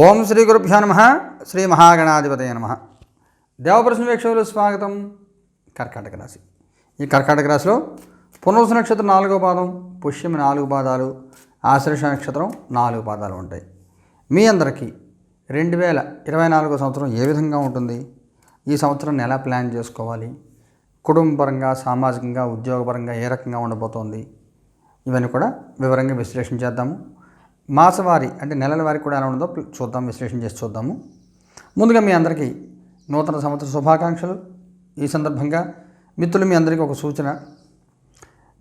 ఓం శ్రీ గురుభ్యో నమ శ్రీ మహాగణాధిపతయ నమ. దేవప్రశ్న వీక్షకులు స్వాగతం. కర్కాటక రాశి. ఈ కర్కాటక రాశిలో పునరుస నక్షత్రం నాలుగో పాదం పుష్యమి నాలుగు పాదాలు ఆశ్లేష నక్షత్రం నాలుగు పాదాలు ఉంటాయి. మీ అందరికీ రెండు వేల ఇరవై నాలుగో సంవత్సరం ఏ విధంగా ఉంటుంది? ఈ సంవత్సరం ఎలా ప్లాన్ చేసుకోవాలి? కుటుంబపరంగా సామాజికంగా ఉద్యోగపరంగా ఏ రకంగా ఉండబోతోంది? ఇవన్నీ కూడా వివరంగా విశ్లేషణ చేద్దాము. మాసవారి అంటే నెలల వారికి కూడా ఎలా ఉండదో చూద్దాం విశ్లేషణ చేసి చూద్దాము. ముందుగా మీ అందరికీ నూతన సంవత్సర శుభాకాంక్షలు. ఈ సందర్భంగా మిత్రులు మీ అందరికీ ఒక సూచన.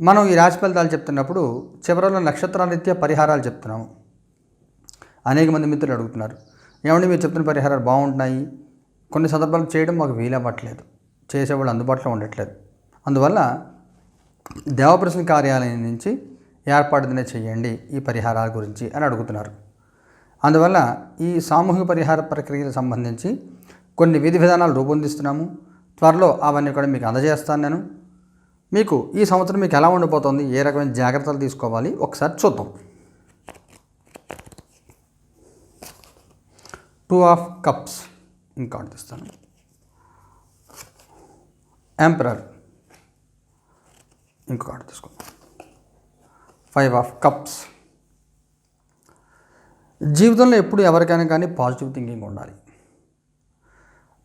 మనం ఈ రాశి ఫలితాలు చెప్తున్నప్పుడు చివరిలో నక్షత్రాల రీత్యా పరిహారాలు చెప్తున్నాము. అనేక మంది మిత్రులు అడుగుతున్నారు ఏమండి మీరు చెప్తున్న పరిహారాలు బాగుంటున్నాయి. కొన్ని సందర్భాలు చేయడం మాకు వీలవ్వట్లేదు. చేసేవాళ్ళు అందుబాటులో ఉండట్లేదు. అందువల్ల దేవప్రశ్న కార్యాలయం నుంచి ఏర్పాటునే చేయండి ఈ పరిహారాల గురించి అని అడుగుతున్నారు. అందువల్ల ఈ సామూహిక పరిహార ప్రక్రియలకు సంబంధించి కొన్ని విధి విధానాలు రూపొందిస్తున్నాము. త్వరలో అవన్నీ కూడా మీకు అందజేస్తాను నేను. మీకు ఈ సంవత్సరం మీకు ఎలా ఉండిపోతుంది? ఏ రకమైన జాగ్రత్తలు తీసుకోవాలి? ఒకసారి చూద్దాం. టూ ఆఫ్ కప్స్ ఇంకా తీస్తాను. ఎంపరర్ ఇంకో కార్డు తీసుకుందాం. Five of cups. జీవితంలో ఎప్పుడు ఎవరికైనా కానీ పాజిటివ్ థింకింగ్ ఉండాలి.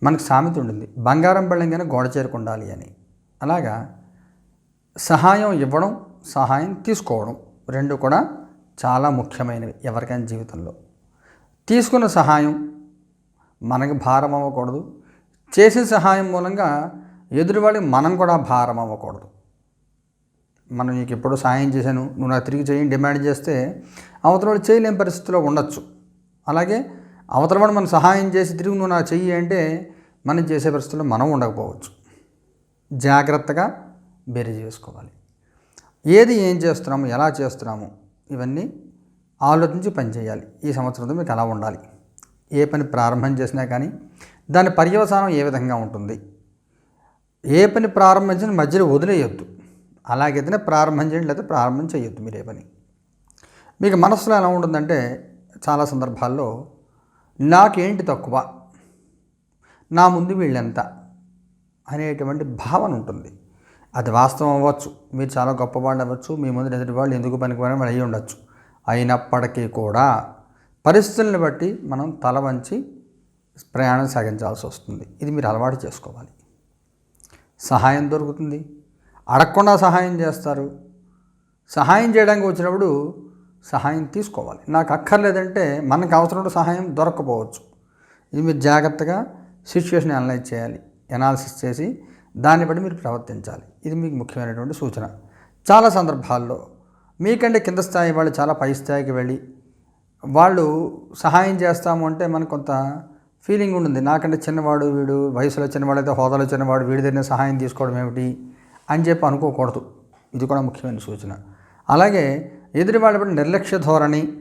మనకు సామెత ఉండింది బంగారం బెళ్ళంగానే గోడ చేరుకుండాలి అని. అలాగా సహాయం ఇవ్వడం సహాయం తీసుకోవడం రెండు కూడా చాలా ముఖ్యమైనవి ఎవరికైనా జీవితంలో. తీసుకున్న సహాయం మనకి భారం అవ్వకూడదు. చేసే సహాయం మూలంగా ఎదురువాడి మనం కూడా భారం అవ్వకూడదు. మనం నీకు ఎప్పుడో సాయం చేశాను నువ్వు నాకు తిరిగి చేయని డిమాండ్ చేస్తే అవతల వాడు చేయలేని పరిస్థితిలో ఉండొచ్చు. అలాగే అవతల వాడు మనం సహాయం చేసి తిరిగి నువ్వు నాకు చెయ్యి అంటే మనం చేసే పరిస్థితుల్లో మనం ఉండకపోవచ్చు. జాగ్రత్తగా బేరీ చేసుకోవాలి ఏది ఏం చేస్తున్నాము ఎలా చేస్తున్నాము ఇవన్నీ ఆలోచించి పనిచేయాలి ఈ సంవత్సరంతో మీకు అలా ఉండాలి. ఏ పని ప్రారంభం చేసినా కానీ దాని పర్యవసానం ఏ విధంగా ఉంటుంది? ఏ పని ప్రారంభించిన మధ్యలో వదిలేయొద్దు. అలాగైతేనే ప్రారంభం చేయండి లేదా ప్రారంభం చేయొద్దు మీరు ఏ పని. మీకు మనసులో ఎలా ఉంటుందంటే చాలా సందర్భాల్లో నాకేంటి తక్కువ? నా ముందు వీళ్ళెంత? అనేటువంటి భావన ఉంటుంది. అది వాస్తవం అవ్వచ్చు. మీరు చాలా గొప్పవాళ్ళు అవ్వచ్చు. మీ ముందు ఎదుటి వాళ్ళు ఎందుకు పనికి వాళ్ళు అయ్యి ఉండొచ్చు. అయినప్పటికీ కూడా పరిస్థితులను బట్టి మనం తల వంచి ప్రయాణం సాగించాల్సి వస్తుంది. ఇది మీరు అలవాటు చేసుకోవాలి. సహాయం దొరుకుతుంది. అడగకుండా సహాయం చేస్తారు. సహాయం చేయడానికి వచ్చినప్పుడు సహాయం తీసుకోవాలి. నాకు అక్కర్లేదంటే మనకు అవసరం సహాయం దొరకకపోవచ్చు ఇది మీరు జాగ్రత్తగా సిచ్యువేషన్ అనలైజ్ చేయాలి. ఎనాలిసిస్ చేసి దాన్ని బట్టి మీరు ప్రవర్తించాలి. ఇది మీకు ముఖ్యమైనటువంటి సూచన. చాలా సందర్భాల్లో మీకంటే కింద స్థాయి వాళ్ళు చాలా పై స్థాయికి వెళ్ళి వాళ్ళు సహాయం చేస్తాము అంటే మనకు కొంత ఫీలింగ్ ఉంటుంది. నాకంటే చిన్నవాడు వీడు వయసులో చిన్నవాడు అయితే హోదాలో చిన్నవాడు వీడి దగ్గర సహాయం తీసుకోవడం ఏమిటి? అని చెప్పి అనుకోకూడదు. ఇది కూడా ముఖ్యమైన సూచన. అలాగే ఎదుటి నిర్లక్ష్య ధోరణి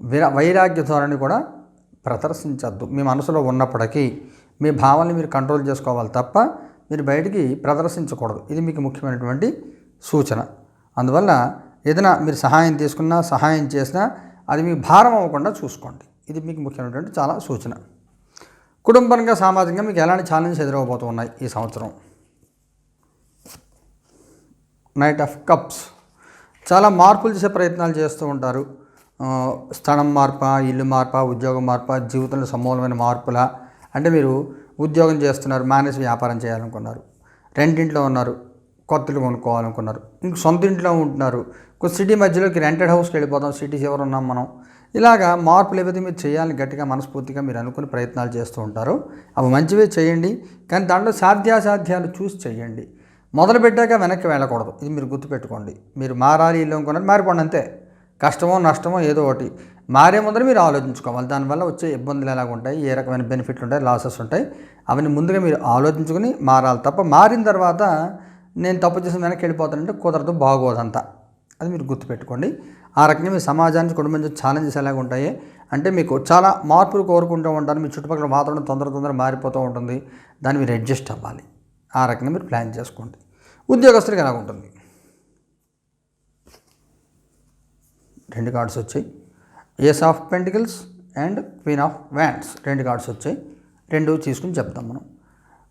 విరా వైరాగ్య ధోరణి కూడా ప్రదర్శించద్దు. మీ మనసులో ఉన్నప్పటికీ మీ భావాన్ని మీరు కంట్రోల్ చేసుకోవాలి తప్ప మీరు బయటికి ప్రదర్శించకూడదు. ఇది మీకు ముఖ్యమైనటువంటి సూచన. అందువల్ల ఏదైనా మీరు సహాయం తీసుకున్నా సహాయం చేసినా అది మీకు భారం అవ్వకుండా చూసుకోండి. ఇది మీకు ముఖ్యమైనటువంటి చాలా సూచన. కుటుంబంగా సామాజికంగా మీకు ఎలాంటి ఛాలెంజ్ ఎదురవబోతున్నాయి ఈ సంవత్సరం? నైట్ ఆఫ్ కప్స్ చాలా మార్పులు చేసే ప్రయత్నాలు చేస్తూ ఉంటారు. స్థలం మార్పా ఇల్లు మార్ప ఉద్యోగం మార్ప జీవితంలో సమూలమైన మార్పుల? అంటే మీరు ఉద్యోగం చేస్తున్నారు మానేసి వ్యాపారం చేయాలనుకున్నారు. రెండింట్లో ఉన్నారు కొత్తలు కొనుక్కోవాలనుకున్నారు. ఇంక సొంత ఇంట్లో ఉంటున్నారు. సిటీ మధ్యలోకి రెంటెడ్ హౌస్కి వెళ్ళిపోతాం సిటీస్ ఎవరు ఉన్నాం మనం. ఇలాగా మార్పులు ఏవైతే మీరు చేయాలని గట్టిగా మనస్ఫూర్తిగా మీరు అనుకుని ప్రయత్నాలు చేస్తూ ఉంటారు. అవి మంచివే చేయండి కానీ దాంట్లో సాధ్యాసాధ్యాలు చూసి చేయండి. మొదలుపెట్టాక వెనక్కి వెళ్ళకూడదు. ఇది మీరు గుర్తుపెట్టుకోండి. మీరు మారాలి ఇల్లు అనుకున్నది మారిపోండి అంతే. కష్టమో నష్టమో ఏదో ఒకటి. మారే ముందర మీరు ఆలోచించుకోవాలి. దానివల్ల వచ్చే ఇబ్బందులు ఎలాగ ఉంటాయి? ఏ రకమైన బెనిఫిట్లు ఉంటాయి? లాసెస్ ఉంటాయి. అవన్నీ ముందుగా మీరు ఆలోచించుకుని మారాలి తప్ప మారిన తర్వాత నేను తప్పు చేసిన వెనక్కి వెళ్ళిపోతానంటే కుదరదు బాగోదంతా. అది మీరు గుర్తుపెట్టుకోండి. ఆ రకంగా మీ సమాజానికి కుటుంబం ఛాలెంజెస్ ఎలాగ ఉంటాయి? అంటే మీకు చాలా మార్పులు కోరుకుంటూ ఉంటారు. మీ చుట్టుపక్కల వాతావరణం తొందర తొందర మారిపోతూ ఉంటుంది. దాన్ని మీరు అడ్జస్ట్ అవ్వాలి. ఆ రకంగా మీరు ప్లాన్ చేసుకోండి. ఉద్యోగస్తుడికి ఎలా ఉంటుంది? రెండు కార్డ్స్ వచ్చాయి. Ace of pentacles and queen of wands రెండు కార్డ్స్ వచ్చాయి. రెండు తీసుకుని చెప్తాం మనం.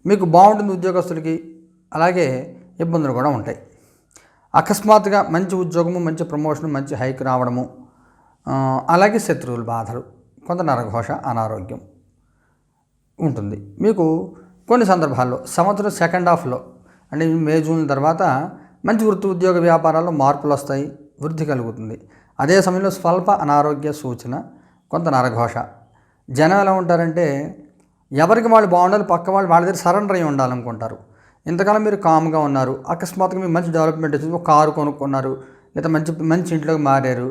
మీకు బాగుంటుంది ఉద్యోగస్తులకి అలాగే ఇబ్బందులు కూడా ఉంటాయి. అకస్మాత్తుగా మంచి ఉద్యోగము మంచి ప్రమోషన్ మంచి హైక్ రావడము అలాగే శత్రువుల బాధలు కొంత నరఘోష అనారోగ్యం ఉంటుంది. మీకు కొన్ని సందర్భాల్లో సంవత్సరం సెకండ్ హాఫ్లో అంటే మే జూన్ తర్వాత మంచి వృత్తి ఉద్యోగ వ్యాపారాల్లో మార్పులు వస్తాయి వృద్ధి కలుగుతుంది. అదే సమయంలో స్వల్ప అనారోగ్య సూచన కొంత నరఘోష. జనం ఎలా ఉంటారంటే ఎవరికి వాళ్ళు బాగుండాలి పక్క వాళ్ళు వాళ్ళ దగ్గర సరెండర్ అయి ఉండాలనుకుంటారు. ఇంతకాలం మీరు కామ్గా ఉన్నారు అకస్మాత్తుగా మీరు మంచి డెవలప్మెంట్ వచ్చింది ఒక కారు కొనుక్కున్నారు లేదా మంచి మంచి ఇంట్లోకి మారారు.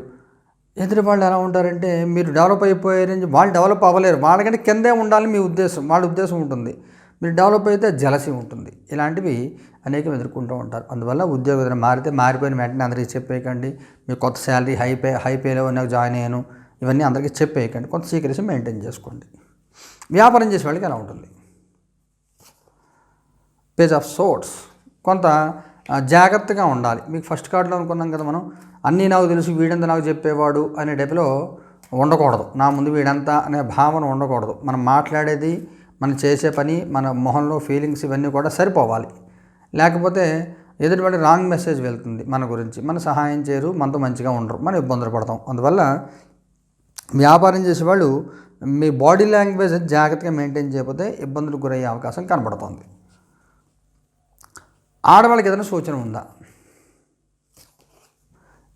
ఎదురు వాళ్ళు ఎలా ఉంటారంటే మీరు డెవలప్ అయిపోయారని వాళ్ళు డెవలప్ అవ్వలేరు. వాళ్ళకంటే కిందే ఉండాలని మీ ఉద్దేశం వాళ్ళ ఉద్దేశం ఉంటుంది. మీరు డెవలప్ అయితే జలసి ఉంటుంది. ఇలాంటివి అనేకం ఎదుర్కొంటూ ఉంటారు. అందువల్ల ఉద్యోగ మారితే మారిపోయిన వెంటనే అందరికీ చెప్పేయకండి. మీ కొత్త శాలరీ హై పే హై పేలో నాకు జాయిన్ అయ్యాను. ఇవన్నీ అందరికీ చెప్పేయకండి. కొంత సీక్రెసీ మెయింటైన్ చేసుకోండి. వ్యాపారం చేసే వాళ్ళకి ఎలా ఉంటుంది? పేజ్ ఆఫ్ సోర్ట్స్ కొంత జాగ్రత్తగా ఉండాలి. మీకు ఫస్ట్ కార్డులో అనుకున్నాం కదా మనం? అన్నీ నాకు తెలుసు వీడంతా నాకు చెప్పేవాడు అనే టైపులో ఉండకూడదు. నా ముందు వీడంతా అనే భావన ఉండకూడదు. మనం మాట్లాడేది మనం చేసే పని మన మొహంలో ఫీలింగ్స్ ఇవన్నీ కూడా సరిపోవాలి. లేకపోతే ఎదుటివాడి రాంగ్ మెసేజ్ వెళ్తుంది మన గురించి. మన సహాయం చేయరు మనతో మంచిగా ఉండరు మనం ఇబ్బందులు పడతాం. అందువల్ల వ్యాపారం చేసేవాళ్ళు మీ బాడీ లాంగ్వేజ్ జాగ్రత్తగా మెయింటైన్ చేయకపోతే ఇబ్బందులకు గురయ్యే అవకాశం కనబడుతుంది. ఆడవాళ్ళకి ఏదైనా సూచన ఉందా?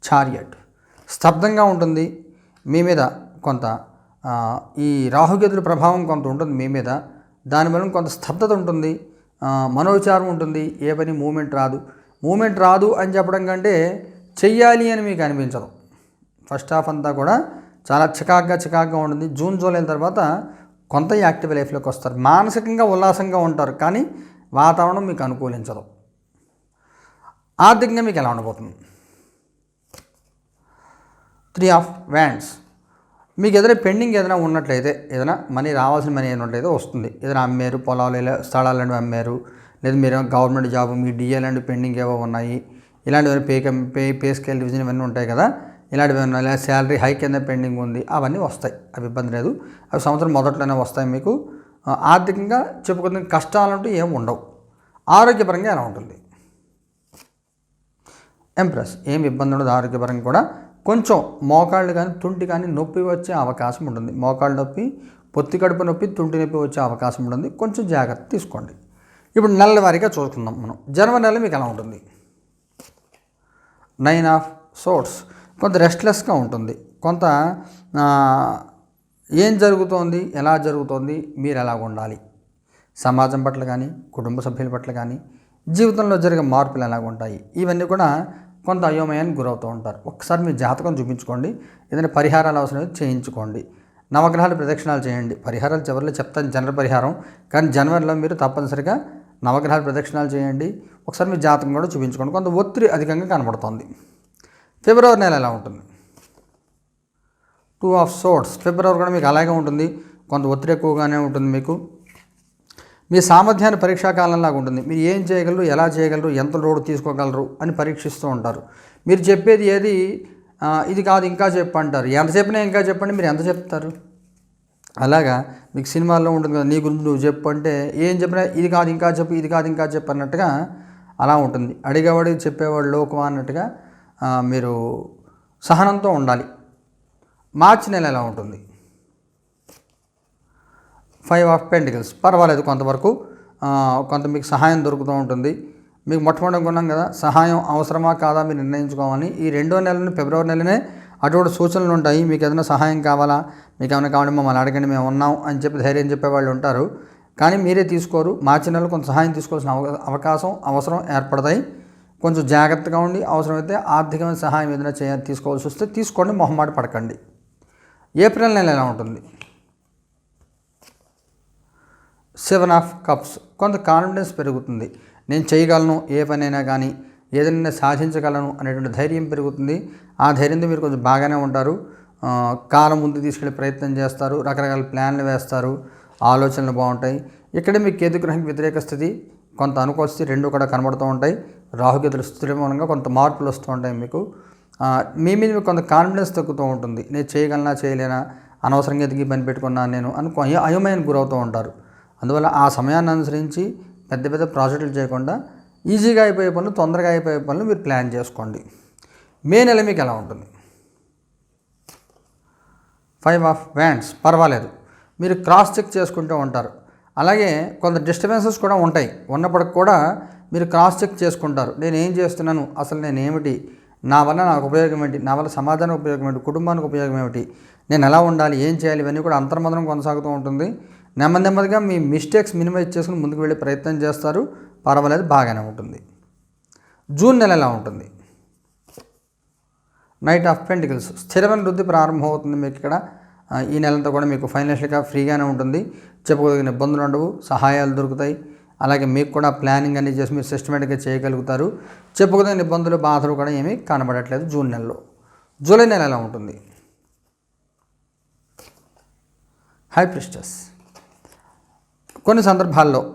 చారియట్ స్తబ్దంగా ఉంటుంది. మీ మీద కొంత ఈ రాహుకేతుల ప్రభావం కొంత ఉంటుంది మీ మీద. దానివల్ల కొంత స్తబ్దత ఉంటుంది. మనోచారం మనోవిచారం ఉంటుంది. ఏ పని మూమెంట్ రాదు. మూమెంట్ రాదు అని చెప్పడం కంటే చెయ్యాలి అని మీకు అనిపించదు. ఫస్ట్ హాఫ్ అంతా కూడా చాలా చికాగ్గా చికాగ్గా ఉంటుంది. జూన్ జూలై తర్వాత కొంత యాక్టివ్ లైఫ్లోకి వస్తారు. మానసికంగా ఉల్లాసంగా ఉంటారు. కానీ వాతావరణం మీకు అనుకూలించదు. ఆర్థికంగా మీకు ఎలా ఉండబోతుంది? త్రీ ఆఫ్ వ్యాండ్స్ మీకు ఏదైనా పెండింగ్ ఏదైనా ఉన్నట్లయితే ఏదైనా మనీ రావాల్సిన మనీ ఏదైనా ఉన్నట్లయితే వస్తుంది. ఏదైనా అమ్మారు పొలాలు ఇలా స్థలాలు లాంటివి అమ్మారు లేదా మీరు గవర్నమెంట్ జాబ్ మీ డిఏ లాంటి పెండింగ్ ఏవో ఉన్నాయి ఇలాంటివన్నీ పే కం- పే పే స్కేల్ డివిజన్ ఇవన్నీ ఉంటాయి కదా ఇలాంటివి ఏమైనా లేదా శాలరీ హైక్ కింద పెండింగ్ ఉంది అవన్నీ వస్తాయి. అవి ఇబ్బంది లేదు. అవి సంవత్సరం మొదట్లోనే వస్తాయి మీకు. ఆర్థికంగా ఆర్థికంగా చెప్పుకున్న కష్టాలంటూ ఏమి ఉండవు. ఆరోగ్యపరంగా ఎలా ఉంటుంది? ఎంప్రెస్. ఏం ఇబ్బంది ఉండదు ఆరోగ్యపరంగా కూడా. కొంచెం మోకాళ్ళు కానీ తుంటి కానీ నొప్పి వచ్చే అవకాశం ఉంటుంది. మోకాళ్ళ నొప్పి పొత్తి కడుపు నొప్పి తుంటి నొప్పి వచ్చే అవకాశం ఉంటుంది. కొంచెం జాగ్రత్త తీసుకోండి. ఇప్పుడు నెలల వారీగా చూసుకుందాం మనం. జనవరి నెల మీకు ఎలా ఉంటుంది? నైన్ ఆఫ్ సోర్స్ కొంత రెస్ట్లెస్గా ఉంటుంది. కొంత ఏం జరుగుతోంది? ఎలా జరుగుతోంది? మీరు ఎలా ఉండాలి? సమాజం పట్ల కానీ కుటుంబ సభ్యుల పట్ల కానీ జీవితంలో జరిగే మార్పులు ఎలాగ ఉంటాయి? ఇవన్నీ కూడా కొంత అయోమయానికి గురవుతూ ఉంటారు. ఒకసారి మీ జాతకం చూపించుకోండి. ఏదైనా పరిహారాలు అవసరం చేయించుకోండి. నవగ్రహాలు ప్రదక్షిణాలు చేయండి. పరిహారాలు చివరిలో చెప్తాను. జనరల్ పరిహారం. కానీ జనవరిలో మీరు తప్పనిసరిగా నవగ్రహాలు ప్రదక్షిణాలు చేయండి. ఒకసారి మీ జాతకం కూడా చూపించుకోండి. కొంత ఒత్తిడి అధికంగా కనబడుతుంది. ఫిబ్రవరి నెల ఎలా ఉంటుంది? టూ ఆఫ్ సోర్ట్స్ ఫిబ్రవరి కూడా మీకు అలాగే ఉంటుంది. కొంత ఒత్తిడి ఎక్కువగానే ఉంటుంది మీకు. మీ సామర్థ్యాన్ని పరీక్షాకాలంలాగా ఉంటుంది. మీరు ఏం చేయగలరు ఎలా చేయగలరు ఎంత లోడ్ తీసుకోగలరు అని పరీక్షిస్తూ ఉంటారు. మీరు చెప్పేది ఏది? ఇది కాదు ఇంకా చెప్పంటారు. ఎంత చెప్పినా ఇంకా చెప్పండి మీరు ఎంత చెప్తారు? అలాగా మీకు సినిమాల్లో ఉంటుంది కదా నీ గురించి నువ్వు చెప్పు అంటే ఏం చెప్పినా ఇది కాదు ఇంకా చెప్పు ఇది కాదు ఇంకా చెప్పు అన్నట్టుగా అలా ఉంటుంది. అడిగేవాడు చెప్పేవాడు లోకమా అన్నట్టుగా మీరు సహనంతో ఉండాలి. మార్చి నెల ఎలా ఉంటుంది? Five of pentacles. పర్వాలేదు కొంతవరకు. కొంత మీకు సహాయం దొరుకుతూ ఉంటుంది. మీకు మొట్టమొదటి కొన్నాం కదా సహాయం అవసరమా కాదా మీరు నిర్ణయించుకోవాలి. ఈ రెండో నెలని ఫిబ్రవరి నెలనే అటువంటి సూచనలు ఉంటాయి. మీకు ఏదైనా సహాయం కావాలా? మీకు ఏమైనా కావాలంటే మమ్మల్ని అడగండి మేము ఉన్నాం అని చెప్పి ధైర్యం చెప్పేవాళ్ళు ఉంటారు. కానీ మీరే తీసుకోరు. మార్చి నెలలో కొంత సహాయం తీసుకోవాల్సిన అవ- అవకాశం అవసరం ఏర్పడతాయి. కొంచెం జాగ్రత్తగా ఉండి అవసరమైతే ఆర్థికమైన సహాయం ఏదైనా చేయ తీసుకోవాల్సి వస్తే తీసుకోండి మొహమాట పడకండి. ఏప్రిల్ నెల ఎలా ఉంటుంది? Seven of cups. కొంత కాన్ఫిడెన్స్ పెరుగుతుంది. నేను చేయగలను ఏ పనైనా కానీ ఏదైనా సాధించగలను అనేటువంటి ధైర్యం పెరుగుతుంది. ఆ ధైర్యంతో మీరు కొంచెం బాగానే ఉంటారు. కాలం ముందు తీసుకెళ్ళే ప్రయత్నం చేస్తారు. రకరకాల ప్లాన్లు వేస్తారు. ఆలోచనలు బాగుంటాయి. ఇక్కడే మీ కేతుగ్రహం వ్యతిరేక స్థితి. కొంత అనుకూల స్థితి రెండు కూడా కనబడుతూ ఉంటాయి. రాహుకేతుల స్థితి మూలంగా కొంత మార్పులు వస్తూ ఉంటాయి మీకు. మీ మీద మీకు కొంత కాన్ఫిడెన్స్ తగ్గుతూ ఉంటుంది. నేను చేయగలనా చేయలేనా అనవసరంగా ఎదిగి పని పెట్టుకున్నాను నేను అనుకో అయోమయానికి గురవుతూ ఉంటారు. అందువల్ల ఆ సమయాన్ని అనుసరించి పెద్ద పెద్ద ప్రాజెక్టులు చేయకుండా ఈజీగా అయిపోయే పనులు తొందరగా అయిపోయే పనులు మీరు ప్లాన్ చేసుకోండి. మే నెల మీకు ఎలా ఉంటుంది? ఫైవ్ ఆఫ్ వ్యాండ్స్ పర్వాలేదు. మీరు క్రాస్ చెక్ చేసుకుంటూ ఉంటారు. అలాగే కొంత డిస్టర్బెన్సెస్ కూడా ఉంటాయి. ఉన్నప్పటికి కూడా మీరు క్రాస్ చెక్ చేసుకుంటారు. నేను ఏం చేస్తున్నాను? అసలు నేను ఏమిటి? నా వల్ల నాకు ఉపయోగం ఏంటి నా వల్ల సమాజానికి ఉపయోగం ఏంటి కుటుంబానికి ఉపయోగం ఏమిటి? నేను ఎలా ఉండాలి? ఏం చేయాలి? ఇవన్నీ కూడా అంతర్మదనం కొనసాగుతూ ఉంటుంది. నెమ్మది నెమ్మదిగా మీ మిస్టేక్స్ మినిమైజ్ చేసుకుని ముందుకు వెళ్ళే ప్రయత్నం చేస్తారు. పర్వాలేదు బాగానే ఉంటుంది. జూన్ నెల ఎలా ఉంటుంది. నైట్ ఆఫ్ పెంటికల్స్ స్థిరమైన వృద్ధి ప్రారంభమవుతుంది మీకు ఇక్కడ. ఈ నెలంతా కూడా మీకు ఫైనాన్షియల్గా ఫ్రీగానే ఉంటుంది. చెప్పుకోదగిన ఇబ్బందులు ఉండవు సహాయాలు దొరుకుతాయి. అలాగే మీకు కూడా ప్లానింగ్ అన్ని చేసి మీరు సిస్టమేటిక్గా చేయగలుగుతారు. చెప్పుకోదగిన ఇబ్బందులు బాధలు కూడా ఏమీ కనబడట్లేదు జూన్ నెలలో. జూలై నెల ఎలా ఉంటుంది. హై ప్రిస్టస్ కొన్ని సందర్భాల్లో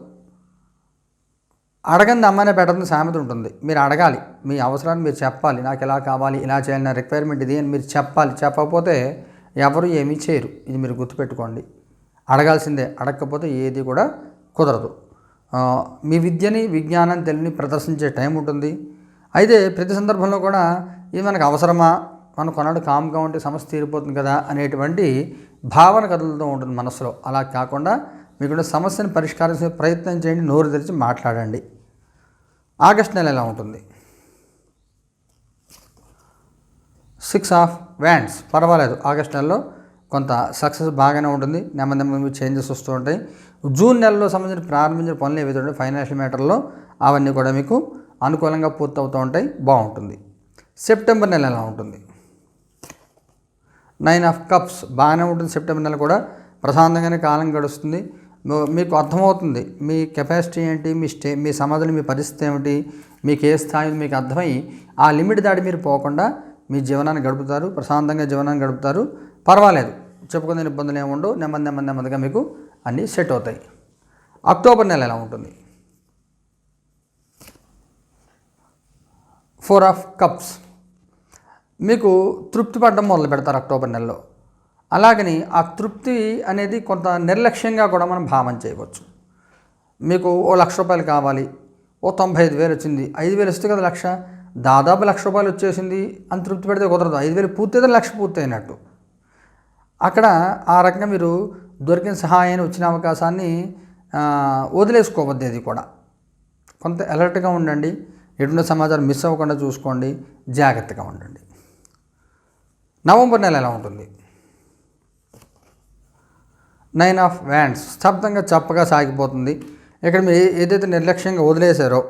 అడగంది అమ్మాయినే పెట్టదని సామెత ఉంటుంది. మీరు అడగాలి. మీ అవసరాన్ని మీరు చెప్పాలి. నాకు ఇలా కావాలి ఇలా చేయాలి నా రిక్వైర్మెంట్ ఇది అని మీరు చెప్పాలి. చెప్పకపోతే ఎవరు ఏమీ చేయరు. ఇది మీరు గుర్తుపెట్టుకోండి. అడగాల్సిందే. అడగకపోతే ఏది కూడా కుదరదు. మీ విద్యని విజ్ఞానం తెలివిని ప్రదర్శించే టైం ఉంటుంది. అయితే ప్రతి సందర్భంలో కూడా ఇది మనకు అవసరమా? మనం కొన్నాడు కామ్గా ఉంటే సమస్య తీరిపోతుంది కదా అనేటువంటి భావన కదులుతూ ఉంటుంది మనసులో అలా కాకుండా మీకున్న సమస్యను పరిష్కరించే ప్రయత్నం చేయండి నోరు తెరిచి మాట్లాడండి. ఆగస్ట్ నెల ఎలా ఉంటుంది? సిక్స్ ఆఫ్ వ్యాండ్స్ పర్వాలేదు ఆగస్ట్ నెలలో కొంత సక్సెస్ బాగానే ఉంటుంది. నెమ్మది నెమ్మది చేంజెస్ వస్తూ ఉంటాయి. జూన్ నెలలో సంబంధించిన ప్రారంభించిన పనులు ఏవైతే ఉంటాయి ఫైనాన్షియల్ మ్యాటర్లో అవన్నీ కూడా మీకు అనుకూలంగా పూర్తవుతూ ఉంటాయి బాగుంటుంది. సెప్టెంబర్ నెల ఎలా ఉంటుంది? నైన్ ఆఫ్ కప్స్ బాగానే ఉంటుంది. సెప్టెంబర్ నెల కూడా ప్రశాంతంగానే కాలం గడుస్తుంది. మీకు అర్థమవుతుంది. మీ కెపాసిటీ ఏంటి? మీ స్టే మీ సమాధులు మీ పరిస్థితి ఏమిటి? మీకు ఏ స్థాయి మీకు అర్థమై ఆ లిమిట్ దాటి మీరు పోకుండా మీ జీవనాన్ని గడుపుతారు. ప్రశాంతంగా జీవనాన్ని గడుపుతారు. పర్వాలేదు. చెప్పుకునే ఇబ్బందులు ఏమి ఉండవు నెమ్మది నెమ్మది నెమ్మదిగా మీకు అన్నీ సెట్ అవుతాయి. అక్టోబర్ నెల ఎలా ఉంటుంది? Four of cups. మీకు తృప్తి పడడం మొదలు పెడతారు అక్టోబర్ నెలలో. అలాగని ఆ తృప్తి అనేది కొంత నిర్లక్ష్యంగా కూడా మనం భావన చేయవచ్చు. మీకు ఓ లక్ష రూపాయలు కావాలి ఓ తొంభై ఐదు వేలు వచ్చింది ఐదు వేలు వస్తే కదా లక్ష దాదాపు లక్ష రూపాయలు వచ్చేసింది అని తృప్తి పెడితే కుదరదు ఐదు వేలు పూర్తయితే లక్ష పూర్తయినట్టు. అక్కడ ఆ రకంగా మీరు దొరికిన సహాయాన్ని వచ్చిన అవకాశాన్ని వదిలేసుకోవద్దు అది కూడా. కొంత అలర్ట్గా ఉండండి ఎటువంటి సమాచారం మిస్ అవ్వకుండా చూసుకోండి జాగ్రత్తగా ఉండండి. నవంబర్ నెల ఎలా ఉంటుంది? నైన్ ఆఫ్ వ్యాండ్స్ స్తబ్దంగా చప్పగా సాగిపోతుంది. ఇక్కడ మీరు ఏదైతే నిర్లక్ష్యంగా వదిలేశారో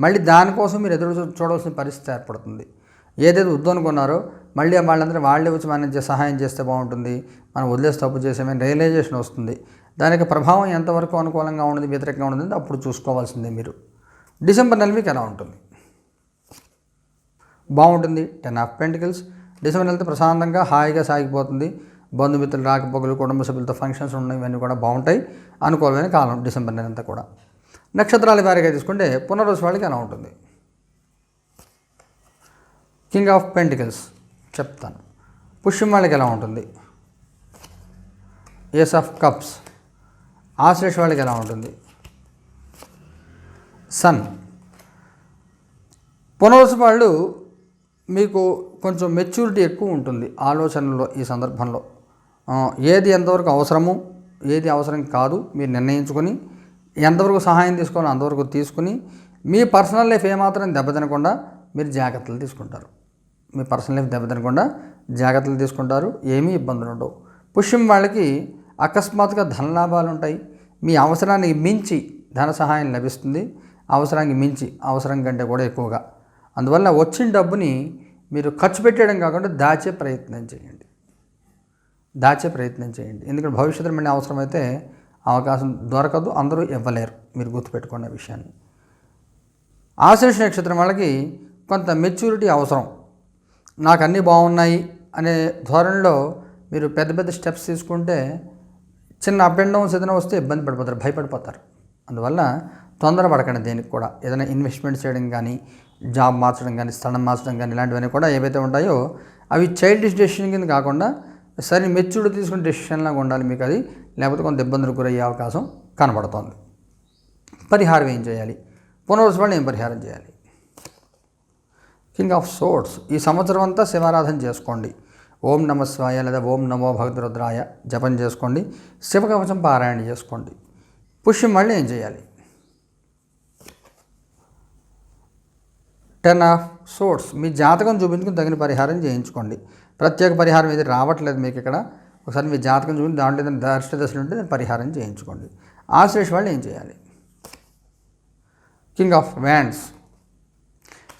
మళ్ళీ దానికోసం మీరు ఎదురు చూ- చూడవలసిన పరిస్థితి ఏర్పడుతుంది. ఏదైతే వద్దనుకున్నారో మళ్ళీ వాళ్ళందరూ వాళ్ళే వచ్చి మనం సహాయం చేస్తే బాగుంటుంది. మనం వదిలేసి తప్పు చేసామని రియలైజేషన్ వస్తుంది. దానికి ప్రభావం ఎంతవరకు అనుకూలంగా ఉండదు వ్యతిరేకంగా ఉండదు అప్పుడు చూసుకోవాల్సిందే మీరు. డిసెంబర్ నెల మీకు ఎలా ఉంటుంది? బాగుంటుంది. Ten of pentacles. డిసెంబర్ నెలతో ప్రశాంతంగా హాయిగా సాగిపోతుంది. బంధుమిత్రులు రాకపోకలు కుటుంబ సభ్యులతో ఫంక్షన్స్ ఉన్నాయి ఇవన్నీ కూడా బాగుంటాయి. అనుకూలమైన కాలం డిసెంబర్ నెల అంతా కూడా. నక్షత్రాల వారిగా తీసుకుంటే పునర్వసు వాళ్ళకి ఎలా ఉంటుంది? కింగ్ ఆఫ్ పెంటికల్స్ చెప్తాను. పుష్యం వాళ్ళకి ఎలా ఉంటుంది? ఏస్ ఆఫ్ కప్స్ ఆశ్లేష వాళ్ళకి ఎలా ఉంటుంది? సన్ పునర్వసు వాళ్ళు మీకు కొంచెం మెచ్యూరిటీ ఎక్కువ ఉంటుంది ఆలోచనలో ఈ సందర్భంలో. ఏది ఎంతవరకు అవసరము ఏది అవసరం కాదు మీరు నిర్ణయించుకొని ఎంతవరకు సహాయం తీసుకోవాలో అంతవరకు తీసుకుని మీ పర్సనల్ లైఫ్ ఏమాత్రం దెబ్బతినకుండా మీరు జాగ్రత్తలు తీసుకుంటారు. మీ పర్సనల్ లైఫ్ దెబ్బతినకుండా జాగ్రత్తలు తీసుకుంటారు ఏమీ ఇబ్బందులు ఉండవు. పుష్యం వాళ్ళకి అకస్మాత్తుగా ధన లాభాలు ఉంటాయి. మీ అవసరానికి మించి ధన సహాయం లభిస్తుంది. అవసరానికి మించి అవసరం కంటే కూడా ఎక్కువగా. అందువల్ల వచ్చిన డబ్బుని మీరు ఖర్చు పెట్టడం కాకుండా దాచే ప్రయత్నం చేయండి. దాచే ప్రయత్నం చేయండి. ఎందుకంటే భవిష్యత్తులో మళ్ళీ అవసరమైతే అవకాశం దొరకదు అందరూ ఇవ్వలేరు. మీరు గుర్తుపెట్టుకున్న విషయాన్ని. ఆశ్లేష నక్షత్రం వాళ్ళకి కొంత మెచ్యూరిటీ అవసరం. నాకు అన్నీ బాగున్నాయి అనే ధోరణిలో మీరు పెద్ద పెద్ద స్టెప్స్ తీసుకుంటే చిన్న అప్ అండ్ డౌన్స్ ఏదైనా వస్తే ఇబ్బంది పడిపోతారు భయపడిపోతారు. అందువల్ల తొందర పడకండి దేనికి కూడా. ఏదైనా ఇన్వెస్ట్మెంట్ చేయడం కానీ జాబ్ మార్చడం కానీ స్థలం మార్చడం కానీ ఇలాంటివన్నీ కూడా ఏవైతే ఉంటాయో అవి చైల్డ్ డెసిషన్ కింద కాకుండా సరే మెచ్యూర్డ్ తీసుకునే డెసిషన్ లాగా ఉండాలి మీకు అది. లేకపోతే కొంత ఇబ్బందులకు గురయ్యే అవకాశం కనబడుతోంది. పరిహారం ఏం చేయాలి? పునర్వసు ఏం పరిహారం చేయాలి? కింగ్ ఆఫ్ సోర్ట్స్ ఈ సంవత్సరం అంతా శివారాధన చేసుకోండి. ఓం నమ లేదా ఓం నమో భగద్రుద్రాయ జపం చేసుకోండి. శివకవచం పారాయణ చేసుకోండి. పుష్యం మళ్ళీ ఏం చేయాలి? టెన్ ఆఫ్ సోర్ట్స్ మీ జాతకం చూపించుకుని తగిన పరిహారం చేయించుకోండి. ప్రత్యేక పరిహారం ఏది రావట్లేదు మీకు ఇక్కడ. ఒకసారి మీ జాతకం చూసి దాంట్లో ఏదైనా దర్శ దశలు ఉంటే దాన్ని పరిహారం చేయించుకోండి. ఆశ్లేష వాళ్ళు ఏం చేయాలి? కింగ్ ఆఫ్ వ్యాండ్స్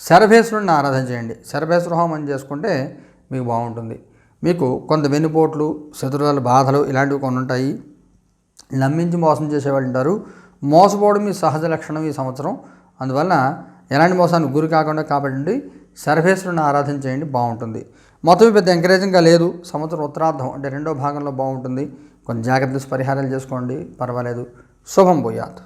శరభేశ్వరుడిని ఆరాధన చేయండి. శరభేశ్వర హోమం చేసుకుంటే మీకు బాగుంటుంది. మీకు కొంత వెన్నుపోట్లు శత్రువుల బాధలు ఇలాంటివి కొన్ని ఉంటాయి. నమ్మించి మోసం చేసేవాళ్ళు ఉంటారు. మోసపోవడం మీ సహజ లక్షణం ఈ సంవత్సరం. అందువల్ల ఎలాంటి మోసానికి గురి కాకుండా కాబట్టి సర్వేశ్వరుని ఆరాధన చేయండి బాగుంటుంది. మొత్తం పెద్ద ఎంకరేజింగ్గా లేదు. సంవత్సరం ఉత్తరార్థం అంటే రెండో భాగంలో బాగుంటుంది. కొన్ని జాగ్రత్తలు పరిహారాలు చేసుకోండి. పర్వాలేదు. శుభం పోయాత్